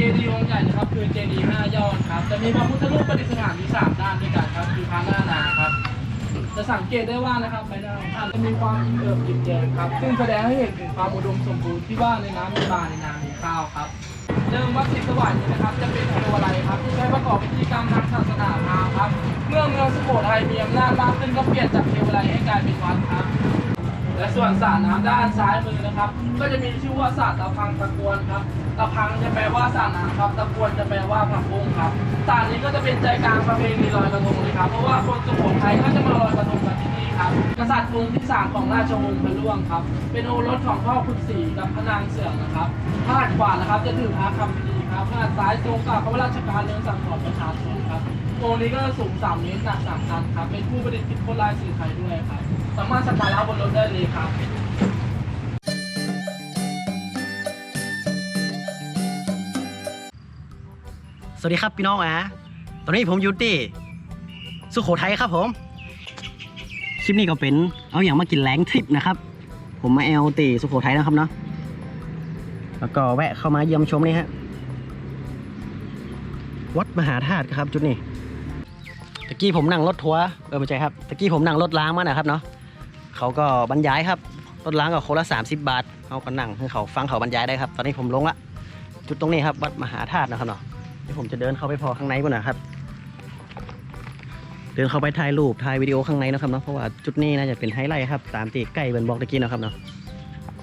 จดีย์องค์ใหญ่นะครับคือเจดีย์ห้ายอดครับ จะมีพระพุทธรูปประดิษฐานอยู่สามด้านด้วยกันครับคือพระหน้านาครับ จะสังเกตได้ว่านะครับใบหน้าของท่านจะมีความอิ่มเอิบอิ่มแย้มครับ ซึ่งแสดงให้เห็นถึงความอุดมสมบูรณ์ที่ว่าในน้ำมีปลาในนามีข้าวครับเดิมวัดศรีสวรรค์นี้นะครับ จะเป็นตัวอะไรครับที่ใช้ประกอบพิธีกรรมทางศาสนาพราหมณ์ครับ เมื่อเมืองสุโขทัยมีอำนาจมากขึ้นก็เปลี่ยนจากเทวไลยให้กลายเป็นวัดครับ และส่วนสระน้ำด้านซ้ายมือนะครับ ก็จะมีชื่อว่าสระตะพังตะกวนครับ ตะพังจะแปลว่าสระน้ำครับตะกวนจะแปลว่าผักบุ้งครับสระนี้ก็จะเป็นใจกลางประเพณีลอยกระทงเลยครับ เพราะว่าคนสุโขทัยก็จะมาลอยกระทงกันที่นี่ครับ กษัตริย์องค์ที่สามของราชวงศ์พระล่วงครับ เป็นโอรสของพ่อคุณศรีกับพระนางเสืองนะครับพระหัตถ์ขวานะครับจะถือพระคำพิดีครับพระหัตถ์ซ้ายทรงกับพระราชการเรื่องสั่งสอนประชาชนครับองค์นี้ก็สูง3เมตรหนัก3ตันครับ เป็นผู้ประดิษฐ์คิดค้นลายสื่อไทยด้วยครับ สามารถสักการะบนรถได้เลยครับสวัสดีครับพี่น้องอะตอนนี้ผมอยู่ที่สุโขทัยครับผม คลิปนี้ก็เป็นเอาอย่างมากินแรงทริปนะครับ ผมมาแอลตีสุโขทัยนะครับเนาะ แล้วก็แวะเข้ามาเยี่ยมชมนี่ฮะ วัดมหาธาตุครับจุดนี้ ตะกี้ผมนั่งรถทัวร์ เออไม่ใช่ครับ ตะกี้ผมนั่งรถล้างมานะครับเนาะ เขาก็บรรยายครับรถล้างก็คนละ 30 บาทเขาก็นั่งให้เขาฟังเขาบรรยายได้ครับ ตอนนี้ผมลงละ จุดตรงนี้ครับ วัดมหาธาตุนะครับเนาะเดี๋ยวผมจะเดินเข้าไปพอข้างในก่อนนะครับ เดินเข้าไปถ่ายรูปถ่ายวิดีโอข้างในนะครับเนาะ เพราะว่าจุดนี้น่าจะเป็นไฮไลท์ครับ ตามตีใกล้เบนบอกตะกี้นะครับเนาะ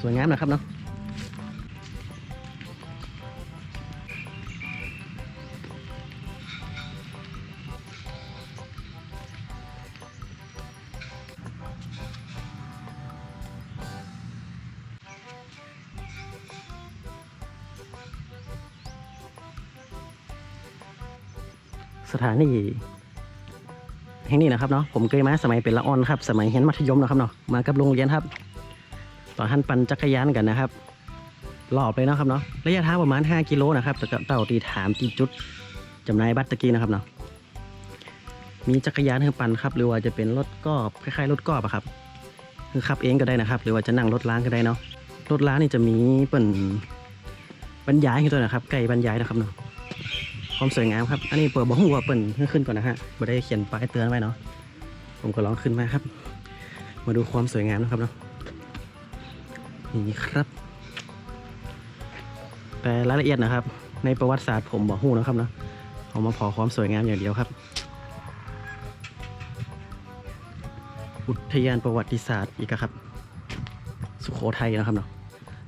สวยงามนะครับเนาะ สถานีแห่งนี้นะครับเนาะผมเคยมาสมัยเป็นละอ่อนครับ สมัยเรียนมัธยมนะครับเนาะมากับโรงเรียนครับตอนท่านปั่นจักรยานกันนะครับรอบเลยนะครับเนาะระยะทางประมาณ 5 กิโลนะครับแต่เต่าตีถามตีจุดจำนายบัตรตะกี้นะครับเนาะมีจักรยานให้ปั่นครับ หรือว่าจะเป็นรถกอบคล้ายๆรถกอบอะครับคือขับเองก็ได้นะครับ หรือว่าจะนั่งรถล้างก็ได้เนาะรถล้างนี่จะมีเปิ่นบรรยายให้ตัวนะครับไก่บรรยายนะครับเนาะ ความสวยงามครับ อันนี้เปิดบอกว่าเปิดขึ้นขึ้นก่อนนะฮะไม่ได้เขียนป้ายเตือนไว้เนาะ ผมก็ลองขึ้นมาครับ มาดูความสวยงามนะครับเนาะ นี่ครับ แต่รายละเอียดนะครับ ในประวัติศาสตร์ผมบอกหูนะครับเนาะเอามาพอความสวยงามอย่างเดียวครับ อุทยานประวัติศาสตร์อีกครับ สุโขทัยนะครับเนาะ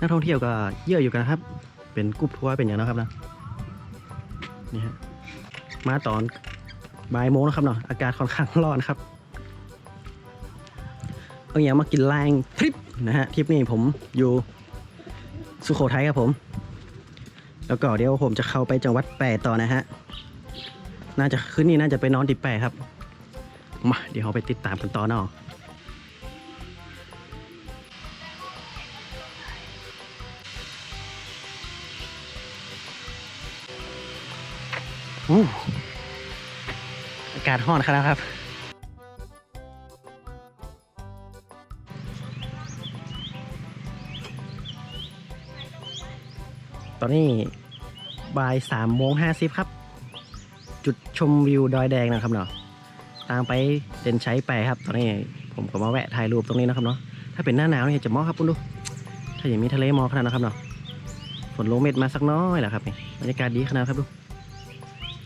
นักท่องเที่ยวก็เยอะอยู่กันนะครับ เป็นกรุ๊ปทัวร์เป็นอย่างนะครับนะ นี่ฮะมาตอนบ่ายโมงนะครับเนาะอากาศค่อนข้างร้อนครับเอาอย่างมากินแรงทริปนะฮะทริปนี้ผมอยู่สุโขทัยครับผม แล้วก็เดี๋ยวผมจะเข้าไปจังหวัดแปรต่อนะฮะน่าจะคืนนี้น่าจะไปนอนที่แปรครับมาเดี๋ยวเราไปติดตามกันต่อเนาะ อากาศร้อนครับครับ ตอนนี้บ่ายสามโมงห้าสิบครับ จุดชมวิวดอยแดงนะครับเนาะตามไปเดินใช้ไปครับ ตอนนี้ผมก็มาแวะถ่ายรูปตรงนี้นะครับเนาะถ้าเป็นหน้าหนาวเนี่ยจะเหมอครับคุณดูถ้าอย่างมีทะเลมอขนาดนะครับเนาะฝนลงเม็ดมาสักน้อยแหละครับนี่บรรยากาศดีขนาดครับดู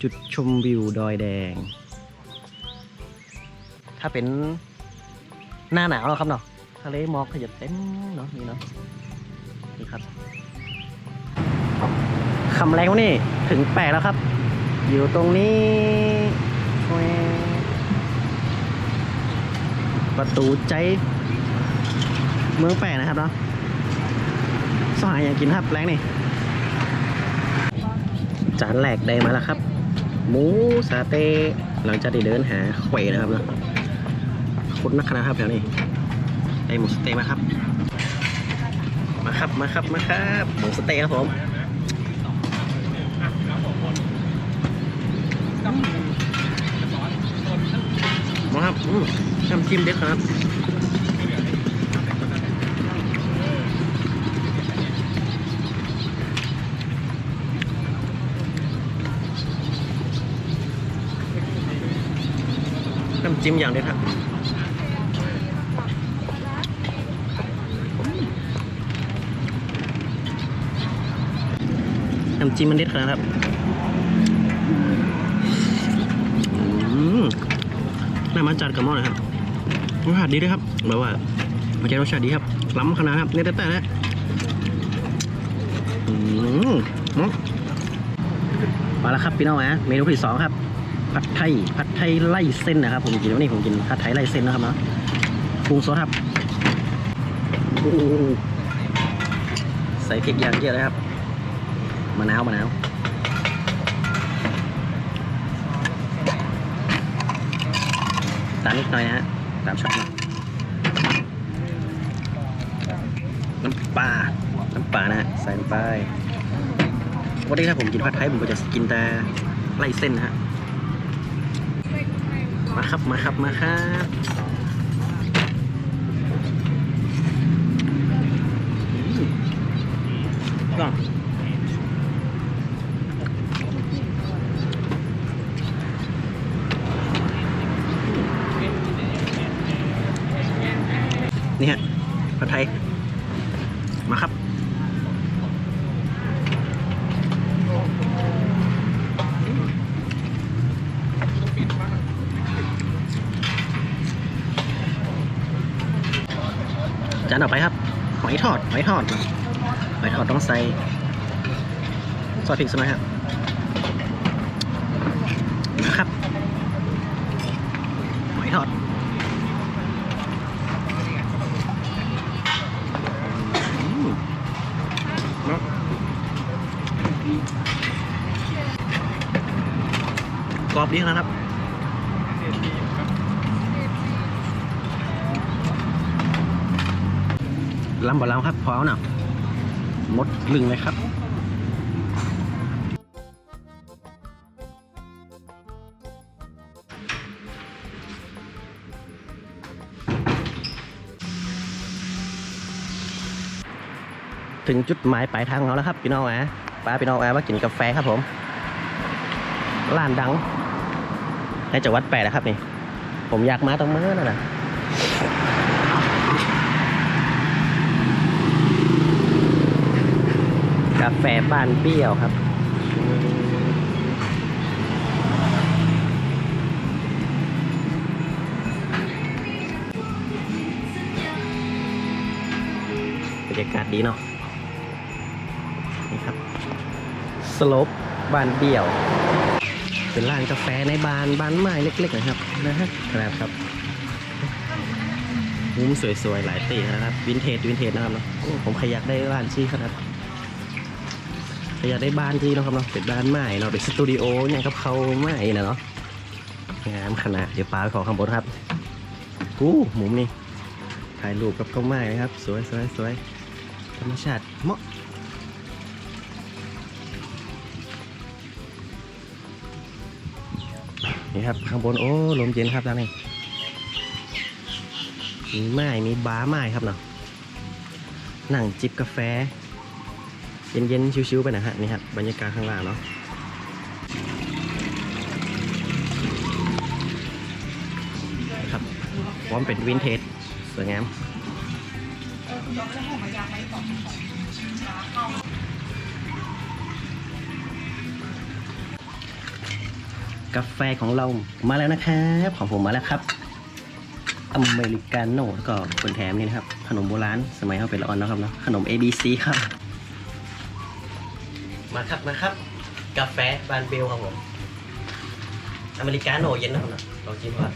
จุดชมวิวดอยแดง ถ้าเป็นหน้าหนาวแล้วครับเนาะทะเลหมอกขยับเต็มเนาะนี่เนาะนี่ครับคำแรงวะนี่ถึงแปดแล้วครับ อยู่ตรงนี้ประตูใจเมืองแปดนะครับเนาะสหายอย่างกินครับแรงนี่จานแรกได้มาแล้วครับ หมูสาเต้หลังจากที่เดินหาแขวนะครับเนาะคนนักขนาดครับแถวนี้ได้หมูสเต๊ะมาครับ มาครับมาครับมาครับหมูสเต๊ะครับผมมาครับอืมน้ำจิ้มเด็ดครับ น้ำจิ้มอย่างเด็ดครับน้ำจิ้มมันเด็ดขนาดครับอืมน่ามันจัดกับหม้อนะครับรสชาติดีด้วยครับแบบว่ามันจะรสชาติดีครับ ล้ำขนาดครับเนี่ยแต่แต่นะอืมอืมมาแล้วครับพี่น้องนะเมนูที่สองครับ ผัดไทยผัดไทยไล่เส้นนะครับ ผมกินวันนี้ผมกินผัดไทยไล่เส้นนะครับเนาะปรุงซอสครับใส่พริกอย่างเยอะเลยครับมะนาวมะนาวตามนิดหน่อยนะฮะตามช็อตนะน้ำปลาน้ำปลานะฮะใส่ลงไปวันนี้ถ้าผมกินผัดไทยผมก็จะกินแต่ไล่เส้นนะฮะ มาครับมาครับมาครับกล่อง ต่อไปครับหอยทอดหอยทอดหอยทอดต้องใส่ซอสพริกสักหน่อยครับนะครับหอยทอดเนอะกรอบดีนะครับ ลำบ่ลำครับพอเอาหน่ะหมดลึงเลยครับถึงจุดหมายปลายทางเราแล้วครับพี่น้องแอะป้าพี่น้องแอะมากินกาแฟครับผม ร้านดังในจังหวัดแปดนะครับนี่ ผมอยากมาตรงมือนั่นแหละ กาแฟบ้านเปรี้ยวครับ บรรยากาศดีเนาะ นี่ครับสโลปบ้านเบี้ยว เป็นร้านกาแฟในบ้านบ้านไม้เล็กๆนะครับนะฮะครับครับมุมสวยๆ หลายตีนะครับ วินเทจวินเทจนะครับผมขยักได้ร้านชี้ขนา ดอยากได้บ้านที่เนาะครับเนาะเป็นบ้านใหม่เนาะเป็นสตูดิโออย่างกับเขาใหม่นะเนาะงามขนาดเดี๋ยวปลาไปขอข้างบนครับอู้มุมนี้ถ่ายรูปกับเขาใหม่ครับ สวยสวยสวยธรรมชาติเหมาะนี่ครับข้างบนโอ้ลมเย็นครับด้านนี้มีไม้มีบาร์ไม้ครับเนาะนั่งจิบกาแฟ เย็นๆ ชิวๆไปนะฮะนี่ครับรรยากาศข้างล่างเนาะครับพร้อมเป็นวินเทจสวยงามกาแฟของเรามาแล้วนะครับ ของผมมาแล้วครับ อเมริกาโน่แล้วก็คนแถมนี่นะครับ ขนมโบราณ สมัยเขาเป็นละออนนะครับเนาะขนม ABC ครับ มาครับมาครับ กาแฟบานเบลครับผม อเมริกาโน่เย็นนะครับเนาะลองชิมก่อน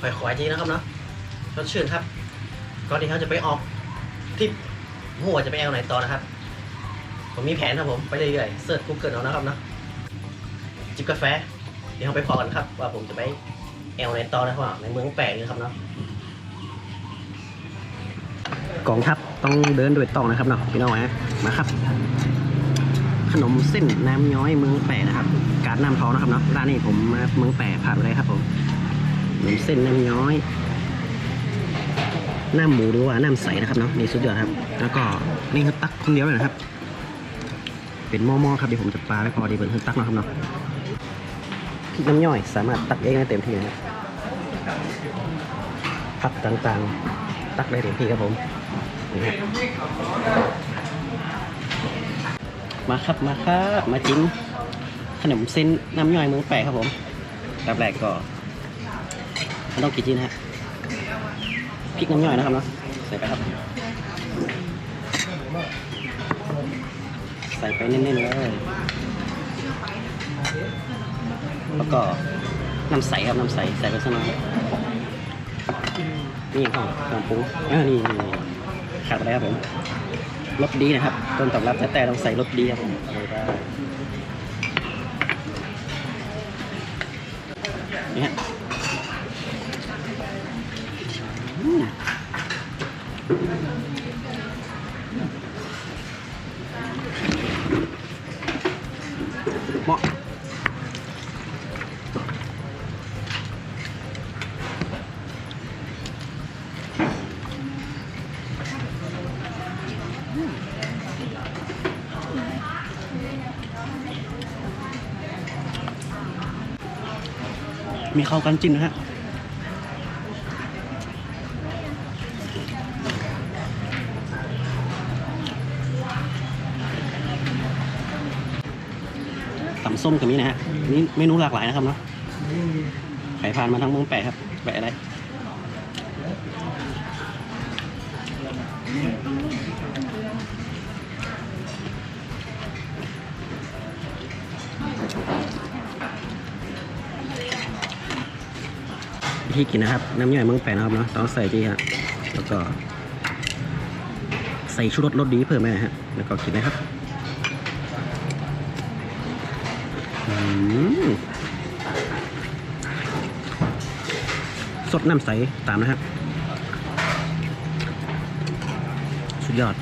ค่อยๆทีนะครับเนาะสดชื่นครับ ก่อนที่เขาจะไปออกทริปหัวจะไปแอลไหนต่อนะครับ ผมมีแผนครับผม ไปเรื่อยๆเสิร์ช Google เอานะครับเนาะจิบกาแฟ เดี๋ยวเราไปพอกันครับ ว่าผมจะไปแอลไหนต่อนะครับในเมืองแปลกนี่ครับเนาะ กองทัพต้องเดินโดยตรงนะครับเนาะพี่น้องนะมาครับ ขนมเส้นน้ำย้อยเมืองแปะนะครับ การน้ำท้องนะครับเนาะร้านนี้ผมมาเมืองแปะผ่านไปเลยครับผมขนมเส้นน้ำย้อยน้ำหมูหรือว่าน้ำใสนะครับเนาะนี่สุดยอดครับ แล้วก็นี่คือตักคนเดียวเลยนะครับ เป็นหม้อๆครับเดี๋ยวผมจะปลาไว้พอดีเบิร์นตักนะครับเนาะน้ำย่อยสามารถตักเองได้เต็มที่นะครับผักต่างๆ ตักได้เต็มที่ครับผม มาครับมาครับมาจิ้มขนมเส้นน้ำย่อยเมือแปะครับผมแบบแรกก็ไม่ต้องกี่จิ้นฮะพริกน้ำย่อยนะครับเนาะใส่ไปครับ ใส่ไปเน้นๆเลยแล้วก็น้ำใสครับน้ำใสใส่ไปสักหน่อยนี่ของของปรุงอ่านี่นี่ ขาดไปแล้วครับผมรถดีนะครับต้นตอบรับแต่แต่ต้องใส่รถดีครับผม มีเข้ากันจริงนะฮะตำส้มกับนี้นะฮะนี่เมนูหลากหลายนะครับเนาะไข่พานมาทั้งเมืองแปะครับแปะอะไร วิธีกินนะครับ น้ำย่อยเมืองแปะนะครับเนาะต้องใส่ดีฮะแล้วก็ ใส่ชูรสรสดีเพิ่มไปนะฮะแล้วก็กินนะครับอืมสดน้ำใสตามนะฮะสุดยอด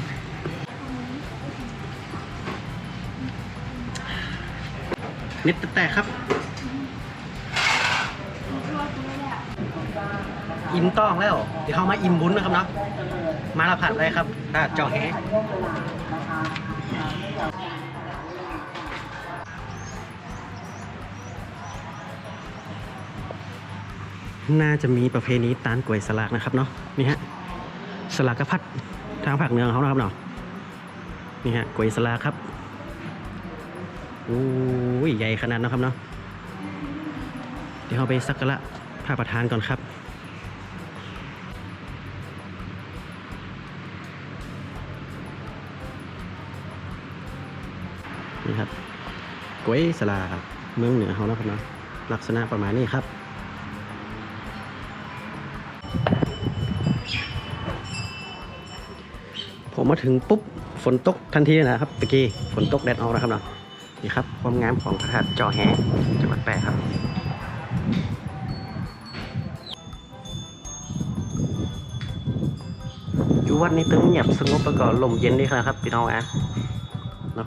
นิดแต่ครับ อิ่มต้องแล้ว เดี๋ยวเขามาอิ่มบุญนะครับเนาะมาละผัดเลยครับถ้าเจาะแฮน่าจะมีประเพณีตานกล้วยสลากนะครับเนาะนี่ฮะสลากกระพัดทางภาคเหนือของเขานะครับเนาะนี่ฮะกล้วยสลากครับโอ้ยใหญ่ขนาดนะครับเนาะเดี๋ยวเราไปสักการะพระประธานก่อนครับ นี่ครับกวยสลาเมืองเหนือเขานะครับเนาะลักษณะประมาณนี้ครับผมมาถึงปุ๊บฝนตกทันทีเลยนะครับตะกี้ฝนตกแดดออกนะครับเนาะนี่ครับ ความงามของพระธาตุจอแฮจังหวัดแปะครับ อยู่วัดนี้ตึงเงียบสงบแล้วก็ลมเย็นดีครับพี่น้องอะเนาะ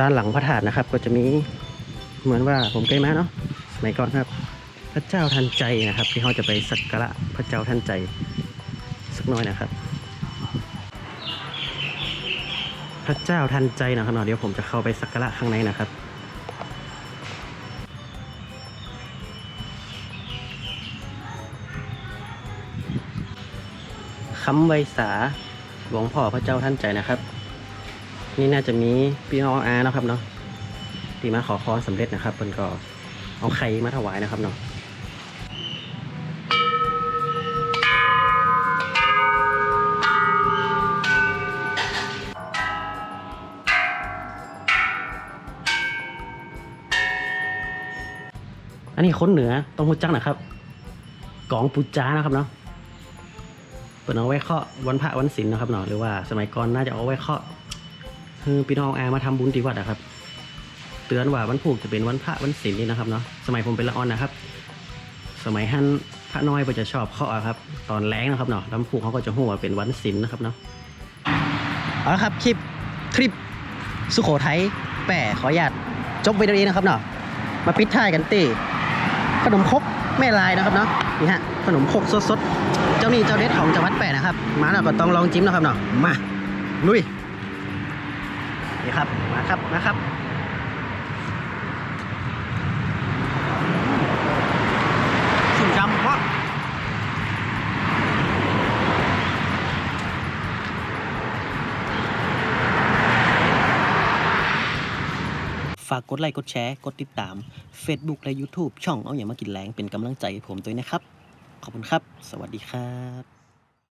ด้านหลังพระธาตุนะครับ ก็จะมีเหมือนว่าผมเคยมาเนาะสมัยก่อนครับ พระเจ้าทันใจนะครับ ที่เขาจะไปสักการะพระเจ้าทันใจสักหน้อยนะครับ พระเจ้าทันใจนะครับเนาะเดี๋ยวผมจะเข้าไปสักการะข้างในนะครับคำไวสาหลวงพ่อพระเจ้าท่านใจนะครับ นี่น่าจะมีพี่น้องอาเนาะครับเนาะที่มาขอพรสำเร็จนะครับเพิ่นก็เอาไข่มาถวายนะครับเนาะอันนี้คนเหนือต้องรู้จักนะครับ กองปูจ้านะครับเนาะเปิดเอาไว้เคาะวันพระวันศีลนะครับเนาะหรือว่าสมัยก่อนน่าจะเอาไว้เคาะ คือพี่น้องอามาทำบุญที่วัดอะครับ เตือนว่าวันผูกจะเป็นวันพระวันศีลนี่นะครับเนาะสมัยผมเป็นละอ่อนนะครับ สมัยท่านพระน้อยก็จะชอบเคาะอครับ ตอนแรงนะครับเนาะลำผูกเขาก็จะหัวาเป็นวันศีลนะครับเนาะเอาละครับคลิปทริปสุโขทัยแป่ขออนุญาตจบไปตรงนี้นะครับเนาะมาปิดท้ายกันตีขนมครกแม่ลายนะครับเนาะนี่ฮะขนมครกสดๆเจ้านี่เจ้าเด็ดของจังหวัดแป่นะครับ มาแล้วก็ต้องลองจิ้มนะครับเนาะมาลุย นี่ครับ มาครับ มาครับ สุ่มจำเพราะฝากกดไลค์ กดแชร์ กดติดตาม Facebook และ YouTube ช่องเอาอย่างมากินแรงเป็นกำลังใจให้ผมด้วยนะครับ ขอบคุณครับ สวัสดีครับ